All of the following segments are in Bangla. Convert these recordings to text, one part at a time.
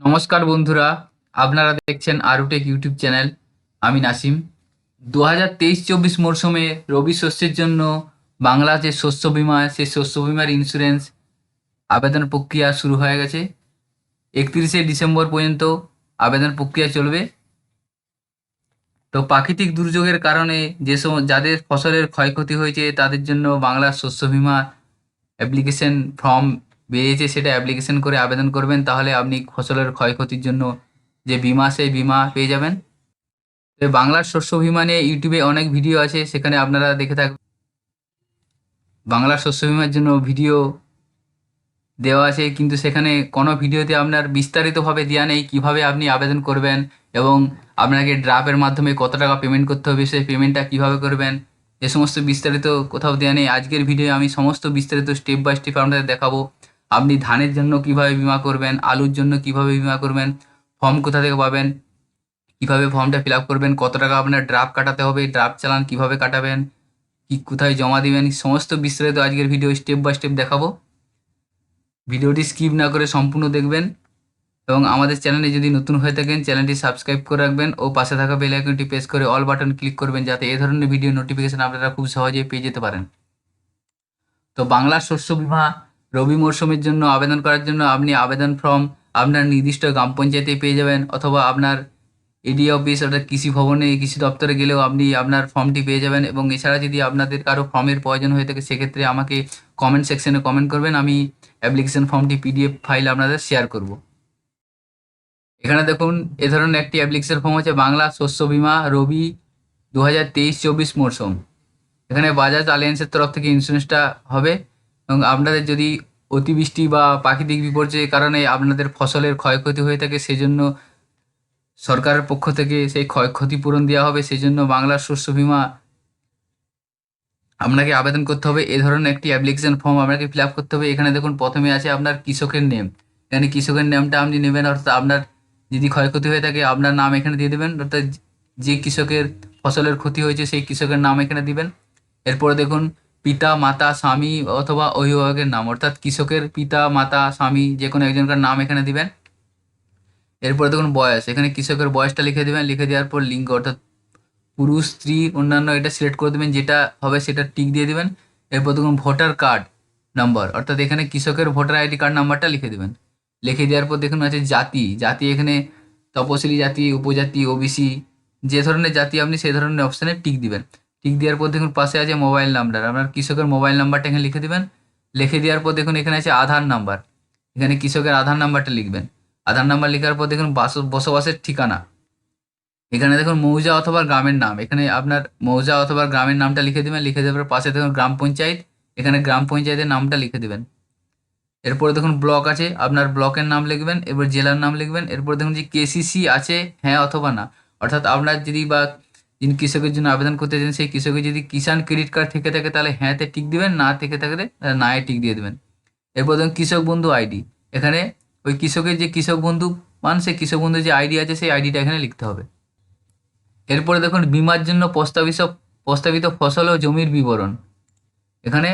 নমস্কার বন্ধুরা, আপনারা দেখছেন আরুটেক ইউটিউব চ্যানেল, আমি নাসিম। দু হাজার তেইশ চব্বিশ মরশুমে রবি শস্যের জন্য বাংলা যে শস্য বিমা, সেই শস্য বিমার ইন্স্যুরেন্স আবেদন প্রক্রিয়া শুরু হয়ে গেছে। একত্রিশে ডিসেম্বর পর্যন্ত আবেদন প্রক্রিয়া চলবে। তো প্রাকৃতিক দুর্যোগের কারণে যে সম, যাদের ফসলের ক্ষয়ক্ষতি হয়েছে, তাদের জন্য বাংলা শস্য বিমা অ্যাপ্লিকেশন ফর্ম বেরিয়েছে সেটা অ্যাপ্লিকেশন করে আবেদন করবেন, তাহলে আপনি ফসলের ক্ষয়ক্ষতির জন্য যে বিমা, সেই বিমা পেয়ে যাবেন। বাংলার শস্য বিমা নিয়ে ইউটিউবে অনেক ভিডিও আছে, সেখানে আপনারা দেখে থাকবেন বাংলার শস্য বিমার জন্য ভিডিও দেওয়া আছে, কিন্তু সেখানে কোনো ভিডিওতে আপনার বিস্তারিতভাবে দেওয়া নেই, কীভাবে আপনি আবেদন করবেন এবং আপনাকে ড্রাফের মাধ্যমে কত টাকা পেমেন্ট করতে হবে, সেই পেমেন্টটা কীভাবে করবেন, এ সমস্ত বিস্তারিত কোথাও দেওয়া নেই। আজকের ভিডিও আমি সমস্ত বিস্তারিত স্টেপ বাই স্টেপ আপনাদের দেখাবো। আপনি ধানের জন্য কীভাবে বিমা করবেন, আলুর জন্য কীভাবে বিমা করবেন, ফর্ম কোথা থেকে পাবেন, কীভাবে ফর্মটা ফিল আপ করবেন, কত টাকা আপনার ড্রাফট কাটাতে হবে, ড্রাফট চালান কীভাবে কাটাবেন, কি কোথায় জমা দিবেন, সমস্ত বিস্তারিত আজকের ভিডিও স্টেপ বাই স্টেপ দেখাবো। ভিডিওটি স্কিপ না করে সম্পূর্ণ দেখবেন এবং আমাদের চ্যানেলে যদি নতুন হয়ে থাকেন চ্যানেলটি সাবস্ক্রাইব করে রাখবেন ও পাশে থাকা বেল আইকনটি প্রেস করে অল বাটন ক্লিক করবেন যাতে এ ধরনের ভিডিও নোটিফিকেশান আপনারা খুব সহজেই পেয়ে যেতে পারেন। তো বাংলা শস্য বিমা রবি মরশুমের জন্য আবেদন করার জন্য আপনি আবেদন ফর্ম আপনার নির্দিষ্ট গ্রাম পঞ্চায়েতে পেয়ে যাবেন, অথবা আপনার এডি অফিস অর্থাৎ কৃষি ভবনে, কৃষি দপ্তরে গেলেও আপনি আপনার ফর্মটি পেয়ে যাবেন। এবং এছাড়া যদি আপনাদের কারও ফর্মের প্রয়োজন হয়ে থাকে, সেক্ষেত্রে আমাকে কমেন্ট সেকশনে কমেন্ট করবেন, আমি অ্যাপ্লিকেশন ফর্মটি পিডিএফ ফাইল আপনাদের শেয়ার করব। এখানে দেখুন, এ ধরনের একটি অ্যাপ্লিকেশন ফর্ম হচ্ছে বাংলা শস্য বিমা রবি দু হাজার তেইশ চব্বিশ মরশুম। এখানে বাজাজ আলিয়েন্সের তরফ থেকে ইন্স্যুরেন্সটা হবে। এবং আপনাদের যদি অতিবৃষ্টি বা প্রাকৃতিক বিপর্যয়ের কারণে আপনাদের ফসলের ক্ষয়ক্ষতি হয়ে থাকে, সেজন্য সরকারের পক্ষ থেকে সেই ক্ষয়ক্ষতি পূরণ দেওয়া হবে। সেই জন্য বাংলার শস্য বিমা আপনাকে আবেদন করতে হবে। এ ধরনের একটি অ্যাপ্লিকেশন ফর্ম আপনাকে ফিল আপ করতে হবে। এখানে দেখুন, প্রথমে আছে আপনার কৃষকের নেম। এখানে কৃষকের নামটা আপনি নেবেন, অর্থাৎ আপনার যদি ক্ষয়ক্ষতি হয়ে থাকে, আপনার নাম এখানে দিয়ে দেবেন। অর্থাৎ যে কৃষকের ফসলের ক্ষতি হয়েছে, সেই কৃষকের নাম এখানে দিবেন। এরপরে দেখুন পিতা, মাতা, স্বামী অথবা অভিভাবকের নাম, অর্থাৎ কৃষকের পিতা, মাতা, স্বামী, যে কোনো একজনকার নাম এখানে দিবেন। এরপরে দেখুন বয়স, এখানে কৃষকের বয়সটা লিখে দেবেন। লিখে দেওয়ার পর লিঙ্গ, অর্থাৎ পুরুষ, স্ত্রী, অন্যান্য এটা সিলেক্ট করে দেবেন, যেটা হবে সেটা টিক দিয়ে দেবেন। এরপর দেখুন ভোটার কার্ড নাম্বার, অর্থাৎ এখানে কৃষকের ভোটার আইডি কার্ড নাম্বারটা লিখে দেবেন। লিখে দেওয়ার পর দেখুন আছে জাতি জাতি এখানে তপশিলি জাতি, উপজাতি, ওবিসি, যে ধরনের জাতি আপনি সেই ধরনের অপশানে টিক দিবেন। টিক দেওয়ার পর দেখুন পাশে আছে মোবাইল নাম্বার। আপনার কৃষকের মোবাইল নাম্বারটা এখানে লিখে দেবেন। লিখে দেওয়ার পর দেখুন এখানে আছে আধার নাম্বার। এখানে কৃষকের আধার নাম্বারটা লিখবেন। আধার নাম্বার লেখার পর দেখুন বাস বসবাসের ঠিকানা। এখানে দেখুন মৌজা অথবা গ্রামের নাম। এখানে আপনার মৌজা অথবা গ্রামের নামটা লিখে দেবেন। লিখে দেওয়ার পর পাশে দেখুন গ্রাম পঞ্চায়েত। এখানে গ্রাম পঞ্চায়েতের নামটা লিখে দেবেন। এরপরে দেখুন ব্লক আছে। আপনার ব্লকের নাম লিখবেন। এরপর জেলার নাম লিখবেন। এরপর দেখুন যে কেসিসি আছে হ্যাঁ অথবা না। অর্থাৎ আপনার যদি বা যিনি কৃষকের জন্য আবেদন করতে চান সেই কৃষকের যদি কিষাণ ক্রেডিট কার্ড থেকে থাকে, তাহলে হ্যাঁতে টিক দিবেন, না থেকে থাকলে না এ টিক দিয়ে দেবেন। এরপর দেখুন, কৃষক বন্ধু আইডি। এখানে ওই কৃষকের যে কৃষক বন্ধু পান সেই কৃষক বন্ধুর যে আইডি আছে, সেই আইডিটা এখানে লিখতে হবে। এরপরে দেখুন, বিমার জন্য প্রস্তাবিত প্রস্তাবিত ফসল ও জমির বিবরণ। এখানে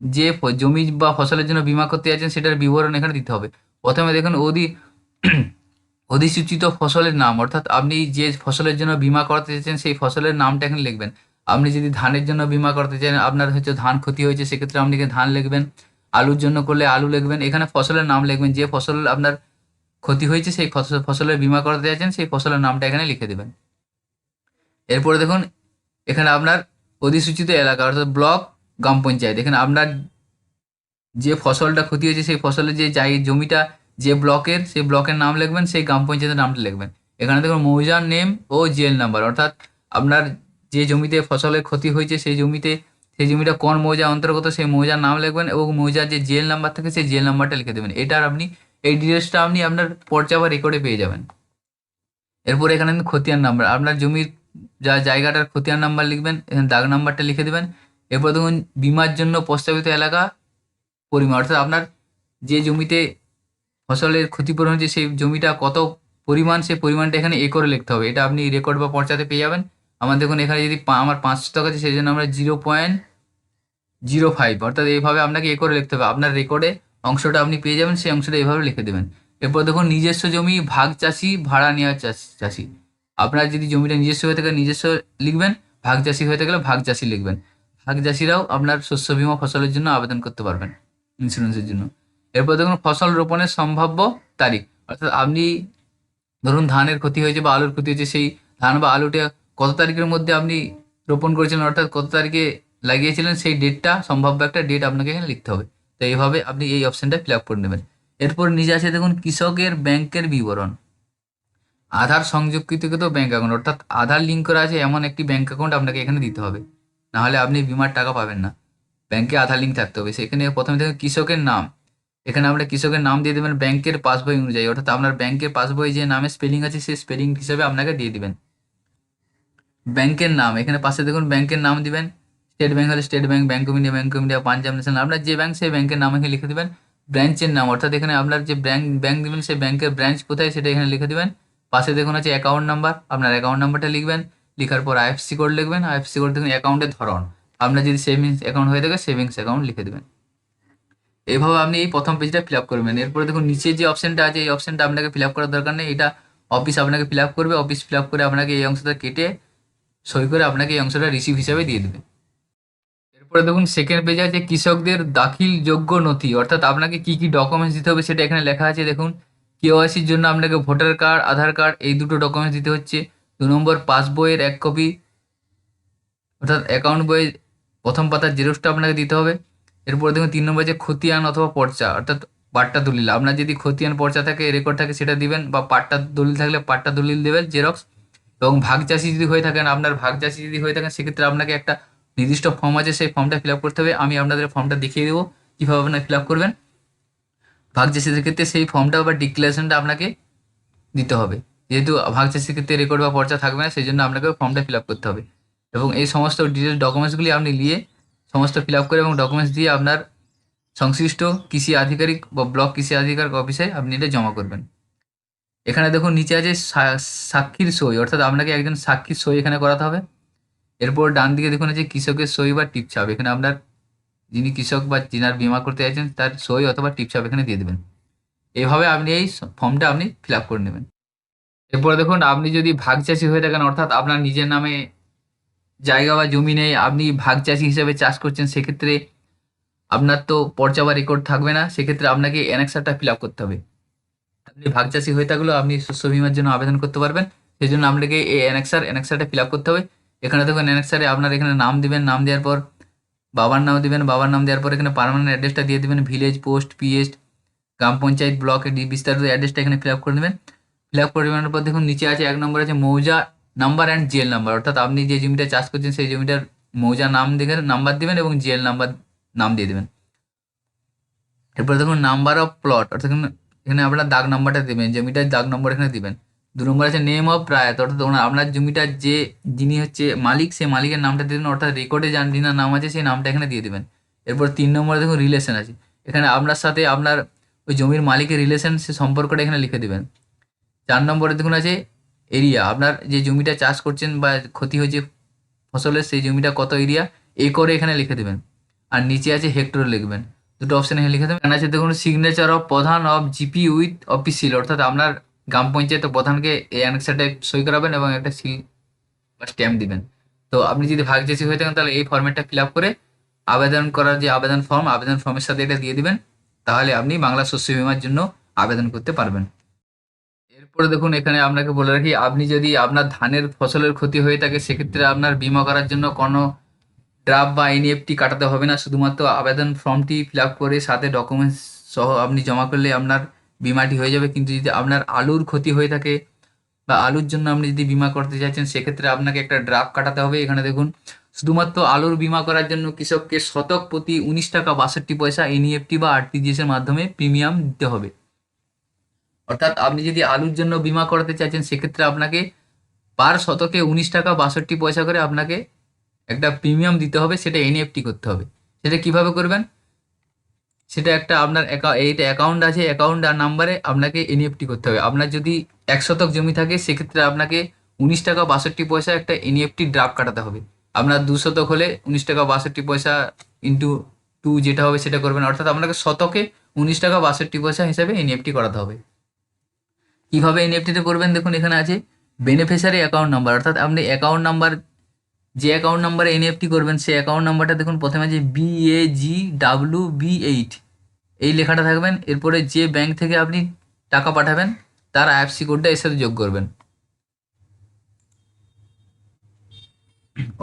যে জমি বা ফসলের জন্য বিমা করতে যাচ্ছেন, সেটার বিবরণ এখানে দিতে হবে। প্রথমে দেখুন, অধি অধিসূচিত ফসলের নাম, অর্থাৎ আপনি যে ফসলের জন্য বিমা করাতে চাইছেন, সেই ফসলের নামটা এখানে লিখবেন। আপনি যদি ধানের জন্য বিমা করতে চান, আপনার হচ্ছে ধান ক্ষতি হয়েছে, সেক্ষেত্রে আপনি ধান লিখবেন। আলুর জন্য করলে আলু লিখবেন। এখানে ফসলের নাম লিখবেন। যে ফসল আপনার ক্ষতি হয়েছে, সেই ফসলের বিমা করতে চাইছেন, সেই ফসলের নামটা এখানে লিখে দেবেন। এরপরে দেখুন, এখানে আপনার অধিসূচিত এলাকা, অর্থাৎ ব্লক, গ্রাম পঞ্চায়েত। এখানে আপনার যে ফসলটা ক্ষতি হয়েছে, সেই ফসলের যে জমিটা যে ব্লকের, সেই ব্লকের নাম লিখবেন, সেই গ্রাম পঞ্চায়েতের নামটা লিখবেন। এখানে দেখুন, মৌজার নেম ও জেল নাম্বার অর্থাৎ আপনার যে জমিতে ফসলের ক্ষতি হয়েছে, সেই জমিতে, সেই জমিটা কোন মৌজা অন্তর্গত, সেই মৌজার নাম লিখবেন এবং মৌজার যে জেল নাম্বার থাকে, সেই জেল নাম্বারটা লিখে দেবেন। এটার আপনি, এই ডিটেলসটা আপনি আপনার পর্চা বা রেকর্ডে পেয়ে যাবেন। এরপর এখানে খতিয়ান নাম্বার আপনার জমির যা জায়গাটার খতিয়ান নাম্বার লিখবেন, এখানে দাগ নাম্বারটা লিখে দেবেন। এরপর দেখুন, বিমার জন্য প্রস্তাবিত এলাকা পরিমাণ, অর্থাৎ আপনার যে জমিতে ফসলের ক্ষতিপূরণ হচ্ছে সেই জমিটা কত পরিমাণ, সেই পরিমাণটা এখানে এ করে লিখতে হবে। এটা আপনি রেকর্ড বা পর্চাতে পেয়ে যাবেন। আমার দেখুন, এখানে যদি আমার পাঁচশো টাকা আছে, সেই জন্য আমরা জিরো পয়েন্ট জিরো ফাইভ অর্থাৎ এইভাবে আপনাকে এ করে লিখতে হবে। আপনার রেকর্ডে অংশটা আপনি পেয়ে যাবেন, সেই অংশটা এইভাবে লিখে দেবেন। এরপর দেখুন, নিজস্ব জমি ভাগ চাষি, ভাড়া নেওয়া চাষি আপনার যদি জমিটা নিজস্ব হয়ে থাকে, নিজস্ব লিখবেন, ভাগ চাষি হয়ে থাকলে ভাগ চাষি লিখবেন। ভাগ চাষিরাও আপনার শস্য বীমা ফসলের জন্য আবেদন করতে পারবেন ইন্স্যুরেন্সের জন্য। এরপর দেখুন ফসল রোপণের সম্ভাব্য তারিখ। অর্থাৎ আপনি ধরুন ধানের ক্ষতি হয়েছে বা আলুর ক্ষতি হয়েছে, সেই ধান বা আলুটা কত তারিখের মধ্যে আপনি রোপণ করেছিলেন, অর্থাৎ কত তারিখে লাগিয়েছিলেন, সেই ডেটটা, সম্ভাব্য একটা ডেট আপনাকে এখানে লিখতে হবে। তো এইভাবে আপনি এই অপশনটা ফিল আপ করে নেবেন। এরপর নিজে আছে দেখুন কৃষকের ব্যাংকের বিবরণ। আধার সংযুক্তিকৃত ব্যাঙ্ক অ্যাকাউন্ট, অর্থাৎ আধার লিঙ্ক করা আছে, এমন একটি ব্যাঙ্ক অ্যাকাউন্ট আপনাকে এখানে দিতে হবে। নাহলে আপনি বিমার টাকা পাবেন না। ব্যাংকে আধার লিঙ্ক থাকতে হবে। সেখানে প্রথমে দেখুন কৃষকের নাম। এখানে আমরা কৃষকের নাম দিয়ে দেবেন ব্যাংকের পাসবই অনুযায়ী, অর্থাৎ আপনার ব্যাংকের পাসবই যে নামে স্পেলিং আছে, সেই স্পেলিং হিসাবে আপনাকে দিয়ে দিবেন। ব্যাংকের নাম, এখানে পাশে দেখুন ব্যাংকের নাম দিবেন। স্টেট ব্যাংক হলে state bank bank of India, bank of India, Punjab national, আপনার যে ব্যাংক, সেই ব্যাংকের নাম এখানে লিখে দেবেন। ব্রাঞ্চের নাম, অর্থাৎ এখানে আপনার যে ব্যাংক ব্যাংক দিবেন, সেই ব্যাংকের ব্রাঞ্চ কোথায়, সেটা এখানে লিখে দেবেন। পাশে দেখুন আছে অ্যাকাউন্ট নাম্বার আপনার অ্যাকাউন্ট নাম্বারটা লিখবেন। লেখার পর আইএফসি কোড লিখবেন। আইএফসি কোড দেখুন অ্যাকাউন্টের ধরন। আপনার যদি সেভিংস অ্যাকাউন্ট হয়ে থাকে সেভিংস অ্যাকাউন্ট লিখে দেবেন। এইভাবে আপনি এই প্রথম পেজটা ফিল আপ করবেন। এরপরে দেখুন, নিচে যে অপশনটা আছে, এই অপশনটা আপনাকে ফিল আপ করার দরকার নেই। এটা অফিস আপনাকে ফিল আপ করবে অফিস ফিল আপ করে আপনাকে এই অংশটা কেটে, সই করে আপনাকে এই অংশটা রিসিভ হিসাবে দিয়ে দেবে। এরপরে দেখুন সেকেন্ড পেজে আছে, কৃষকদের দাখিল যোগ্য নথি। অর্থাৎ আপনাকে কি কি ডকুমেন্টস দিতে হবে সেটা এখানে লেখা আছে। দেখুন কেওয়াইসির জন্য আপনাকে ভোটার কার্ড, আধার কার্ড, এই দুটো ডকুমেন্টস দিতে হচ্ছে। দু নম্বর পাসবইয়ের এক কপি অর্থাৎ অ্যাকাউন্ট বইয়ের প্রথম পাতার জেরক্সটা আপনাকে দিতে হবে। এরপরে দেখুন তিন নম্বর যে খতিয়ান অথবা পর্চা, অর্থাৎ পাট্টা দলিল। আপনার যদি খতিয়ান পর্চা থাকে রেকর্ড থাকে, সেটা দিবেন বা পাট্টা দলিল থাকলে পাট্টা দলিল দেবেন জেরক্স এবং ভাগ চাষি যদি হয়ে থাকেন, আপনার ভাগ চাষি যদি হয়ে থাকেন, সেক্ষেত্রে আপনাকে একটা নির্দিষ্ট ফর্ম আছে, সেই ফর্মটা ফিল করতে হবে। আমি আপনাদের ফর্মটা দেখিয়ে দেবো, কীভাবে আপনার ফিল করবেন। ভাগ চাষিদের ক্ষেত্রে সেই ফর্মটা বা ডিক্লারেশনটা আপনাকে দিতে হবে। যেহেতু ভাগ চাষির ক্ষেত্রে রেকর্ড বা পর্চা থাকবে না, সেই জন্য আপনাকে ফর্মটা ফিল করতে হবে। এবং এই সমস্ত ডিটেলস ডকুমেন্টসগুলি আপনি নিয়ে সমস্ত ফিল আপ করে এবং ডকুমেন্টস দিয়ে আপনার সংশ্লিষ্ট কৃষি আধিকারিক বা ব্লক কৃষি আধিকারিক অফিসে আপনি এটা জমা করবেন। এখানে দেখুন নিচে আছে সাক্ষীর সই, অর্থাৎ আপনাকে একজন সাক্ষীর সই এখানে করাতে হবে। এরপর ডান দিকে দেখুন আছে কৃষকের সই বা টিপছাপ এখানে আপনার যিনি কৃষক বা যিনার বিমা করতে চাইছেন তার সই অথবা টিপছাপ এখানে দিয়ে দেবেন। এইভাবে আপনি এই ফর্মটা আপনি ফিল আপ করে নেবেন। এরপর দেখুন আপনি যদি ভাগ চাষি হয়ে থাকেন, অর্থাৎ আপনার নিজের নামে জায়গা বা জমি নেই, আপনি ভাগ চাষি হিসেবে চাষ করছেন, সেক্ষেত্রে আপনার তো পর্চা বা রেকর্ড থাকবে না, সেক্ষেত্রে আপনাকে অ্যানেক্সারটা ফিল আপ করতে হবে। আপনি ভাগ চাষি হয়ে থাকলেও আপনি শস্য বিমার জন্য আবেদন করতে পারবেন সেই জন্য আপনাকে এই অ্যানেক্সার অ্যানেক্সারটা ফিল আপ করতে হবে। এখানে দেখুন অ্যানেক্সারে আপনার এখানে নাম দিবেন, নাম দেওয়ার পর বাবার নাম দিবেন, বাবার নাম দেওয়ার পর এখানে পার্মানেন্ট অ্যাড্রেসটা দিয়ে দিবেন ভিলেজ পোস্ট পিএস গ্রাম পঞ্চায়েত ব্লক এর বিস্তারিত অ্যাড্রেসটা এখানে ফিল আপ করে দেবেন। ফিল আপ করে দেওয়ার পর দেখুন, নিচে আছে এক নম্বর আছে মৌজা নাম্বার অ্যান্ড জিএল নাম্বার। অর্থাৎ আপনি যে জমিটা চাষ করছেন, সেই জমিটার মৌজা নাম দেখে নাম্বার দিবেন এবং জিএল নাম্বার নাম দিয়ে দেবেন। এরপর দেখুন, নাম্বার অফ প্লট অর্থাৎ এখানে- আপনার দাগ নাম্বারটা দেবেন, জমিটার দাগ নম্বর এখানে দেবেন। দু নম্বর আছে নেম অফ প্রায়ত অর্থাৎ আপনার জমিটার যে যিনি হচ্ছে মালিক, সেই মালিকের নামটা দেবেন, অর্থাৎ রেকর্ডে যান যিনার নাম আছে, সেই নামটা এখানে দিয়ে দেবেন। এরপর তিন নম্বরে দেখুন রিলেশন আছে। এখানে আপনার সাথে আপনার ওই জমির মালিকের রিলেশন সে সম্পর্কটা এখানে লিখে দেবেন। চার নম্বরে দেখুন আছে এরিয়া? আপনার যে জমিটা চাষ করছেন বা ক্ষতি হয়েছে ফসলের, সেই জমিটা কত এরিয়া? এই করে এখানে লিখে দেবেন। আর নিচে আছে হেক্টর লিখবেন। দুটো অপশন এখানে লিখে দেবেন। আছে দেখুন signature of Pradhan of GP with official অর্থাৎ আপনার গ্রাম পঞ্চায়েতের প্রধানকে এই অ্যানেক্সারটা সই করাবেন এবং একটা সিল বা স্ট্যাম্প দিবেন। তো আপনি যদি ভাগ চাষি হয়ে থাকেন, তাহলে এই ফর্মেটটা ফিল আপ করে আবেদন করার যে আবেদন ফর্ম আবেদন ফর্মের সাথে এটা দিয়ে দিবেন। তাহলে আপনি বাংলা শস্য বিমার জন্য আবেদন করতে পারবেন। এরপরে দেখুন, এখানে আপনাকে বলে রাখি, আপনি যদি আপনার ধানের ফসলের ক্ষতি হয়ে থাকে, সেক্ষেত্রে আপনার বিমা করার জন্য কোনো ড্রাফট বা এনইএফটি কাটাতে হবে না। শুধুমাত্র আবেদন ফর্মটি ফিল আপ করে সাথে ডকুমেন্টস সহ আপনি জমা করলে আপনার বিমাটি হয়ে যাবে। কিন্তু যদি আপনার আলুর ক্ষতি হয়ে থাকে বা আলুর জন্য আপনি যদি বিমা করতে চাইছেন, সেক্ষেত্রে আপনাকে একটা ড্রাফট কাটাতে হবে। এখানে দেখুন, শুধুমাত্র আলুর বিমা করার জন্য কৃষককে শতক প্রতি উনিশ টাকা বাষট্টি পয়সা এনইএফটি বা আরটিজিএস এর মাধ্যমে প্রিমিয়াম দিতে হবে। অর্থাৎ আপনি যদি আলুর জন্য বিমা করাতে চাইছেন, সেক্ষেত্রে আপনাকে পার শতকে উনিশ টাকা বাষট্টি পয়সা করে আপনাকে একটা প্রিমিয়াম দিতে হবে, সেটা এনএফটি করতে হবে। সেটা কীভাবে করবেন? সেটা একটা আপনার এইটা অ্যাকাউন্ট আছে অ্যাকাউন্ট আর নাম্বারে আপনাকে এনইএফটি করতে হবে। আপনার যদি এক শতক জমি থাকে, সেক্ষেত্রে আপনাকে উনিশ টাকা বাষট্টি পয়সা একটা এনইএফটি ড্রাফট কাটাতে হবে। আপনার দু শতক হলে উনিশ টাকা বাষট্টি পয়সা ইন্টু টু যেটা হবে, সেটা করবেন। অর্থাৎ আপনাকে শতকে উনিশ টাকা বাষট্টি পয়সা হিসাবে এনইএফটি করাতে হবে। কীভাবে এনএফটিটা করবেন দেখুন এখানে আছে বেনিফিশিয়ারি অ্যাকাউন্ট নাম্বার অর্থাৎ আপনি অ্যাকাউন্ট নাম্বার যে অ্যাকাউন্ট নাম্বারে এনএফটি করবেন, সেই অ্যাকাউন্ট নাম্বারটা দেখুন প্রথমে আছে B A G W B eight এই লেখাটা থাকবেন। এরপরে যে ব্যাংক থেকে আপনি টাকা পাঠাবেন, তার আইএফসি কোডটা এর সাথে যোগ করবেন।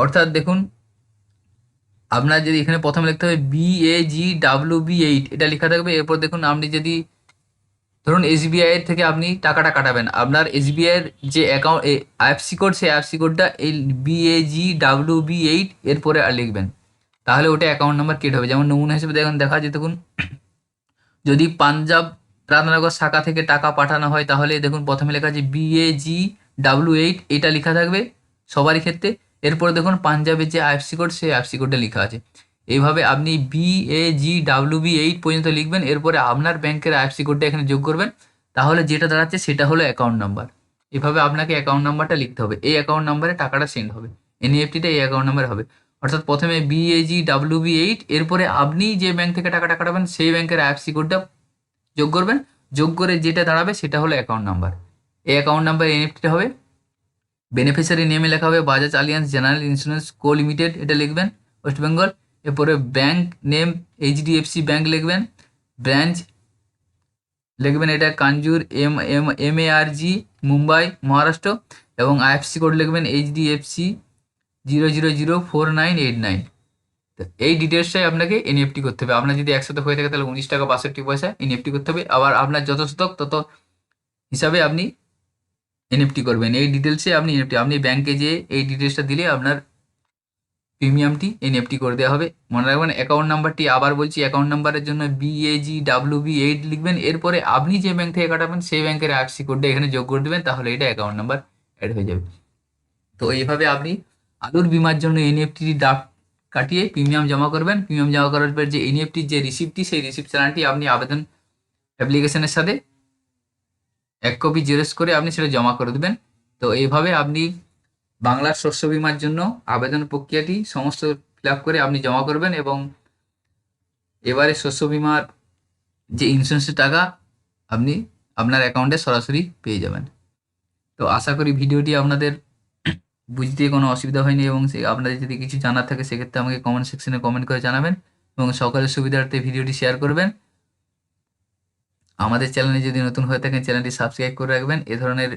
অর্থাৎ দেখুন, আপনার যদি এখানে প্রথমে লিখতে হবে B A G W B eight এটা লেখা থাকবে। এরপর দেখুন, আপনি যদি ধরুন এসবিআই এর থেকে আপনি টাকাটা কাটাবেন। আপনার এসবিআই এর যে অ্যাকাউন্ট আইএফসি কোড সেই আইএফসি কোডটা এই B A G W B eight এরপরে আর লিখবেন। তাহলে ওটা অ্যাকাউন্ট নাম্বার কেট হবে। যেমন নমুনা হিসেবে দেখুন, দেখা যায় দেখুন, যদি পাঞ্জাব রাধানগর শাখা থেকে টাকা পাঠানো হয়, তাহলে দেখুন, প্রথমে লেখা আছে B A G W eight এটা লেখা থাকবে সবারই ক্ষেত্রে। এরপরে দেখুন, পাঞ্জাবের যে আইএফসি কোড সেই আইএফসি কোডটা লেখা আছে। এইভাবে আপনি B A G W B eight পর্যন্ত লিখবেন, এরপরে আপনার ব্যাংকের আইএফসি কোডটা এখানে যোগ করবেন। তাহলে যেটা দাঁড়াচ্ছে সেটা হলো অ্যাকাউন্ট নাম্বার এভাবে আপনাকে অ্যাকাউন্ট নাম্বারটা লিখতে হবে। এই অ্যাকাউন্ট নাম্বারে টাকাটা সেন্ড হবে। এনইএফটিটা এই অ্যাকাউন্ট নাম্বার হবে। অর্থাৎ প্রথমে বিএজি ডাব্লিউ বি এইট এরপরে আপনি যে ব্যাংক থেকে টাকাটা কাটাবেন, সেই ব্যাংকের আইএফসি কোডটা যোগ করবেন। যোগ করে যেটা দাঁড়াবে সেটা হলো অ্যাকাউন্ট নাম্বার এই অ্যাকাউন্ট নাম্বার এনএফটিটা হবে। বেনিফিশিয়ারি নেমে লেখা হবে Bajaj Allianz General Insurance Co Limited এটা লিখবেন। ওয়েস্ট বেঙ্গল এরপরে ব্যাংক নেম এইচডিএফসি ব্যাংক লিখবেন ব্রাঞ্চ লিখবেন এটা Kanjur M M M R G Mumbai Maharashtra এবং আইএফসি কোড লিখবেন HDFC zero zero zero four nine eight nine তো এই ডিটেলসটাই আপনাকে এনএফটি করতে হবে। আপনার যদি একসাথে হয়ে থাকে তাহলে উনিশ টাকা বাষট্টি পয়সা এনএফটি করতে হবে। আবার আপনার যত শতক, তত হিসাবে আপনি এনএফটি করবেন। এই ডিটেলসে আপনি এনএফটি আপনি ব্যাংকে যেয়ে এই ডিটেলসটা দিলে আপনার প্রিমিয়ামটি এনএফটি করে দেওয়া হবে। মনে রাখবেন অ্যাকাউন্ট নাম্বারটি আবার বলছি অ্যাকাউন্ট নাম্বারের জন্য বিএজি ডাব্লিউ বি এইট লিখবেন। এরপরে আপনি যে ব্যাংক থেকে কাটাবেন, সেই ব্যাংকের আইএফসি কোডটা এখানে যোগ করে দেবেন, তাহলে এটা অ্যাকাউন্ট নাম্বার অ্যাড হয়ে যাবে। তো এইভাবে আপনি আলুর বিমার জন্য এনএফটি ড্রাফট কাটিয়ে প্রিমিয়াম জমা করবেন। প্রিমিয়াম জমা করার পর যে এনএফটির যে রিসিপ্টটি সেই রিসিপ্ট চালানটি আপনি আবেদন অ্যাপ্লিকেশনের সাথে এক কপি জেরক্স করে আপনি সেটা জমা করে দেবেন। তো এইভাবে আপনি বাংলার শস্য বিমার জন্য আবেদন প্রক্রিয়াটি সমস্ত ফিল করে আপনি জমা করবেন এবং এবারে শস্য বিমার যে ইন্স্যুরেন্সের টাকা, আপনি আপনার অ্যাকাউন্টে সরাসরি পেয়ে যাবেন। তো আশা করি ভিডিওটি আপনাদের বুঝতে কোনো অসুবিধা হয়নি এবং সে আপনাদের যদি কিছু জানার থাকে, সেক্ষেত্রে আমাকে কমেন্ট সেকশনে কমেন্ট করে জানাবেন এবং সকলের সুবিধার্থে ভিডিওটি শেয়ার করবেন। আমাদের চ্যানেলে যদি নতুন হয়ে থাকেন চ্যানেলটি সাবস্ক্রাইব করে রাখবেন। এ ধরনের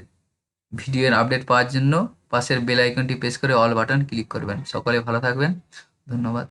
ভিডিওর আপডেট পাওয়ার জন্য পাশের বেল আইকনটি প্রেস করে অল বাটন ক্লিক করবেন। সকলে ভালো থাকবেন। ধন্যবাদ।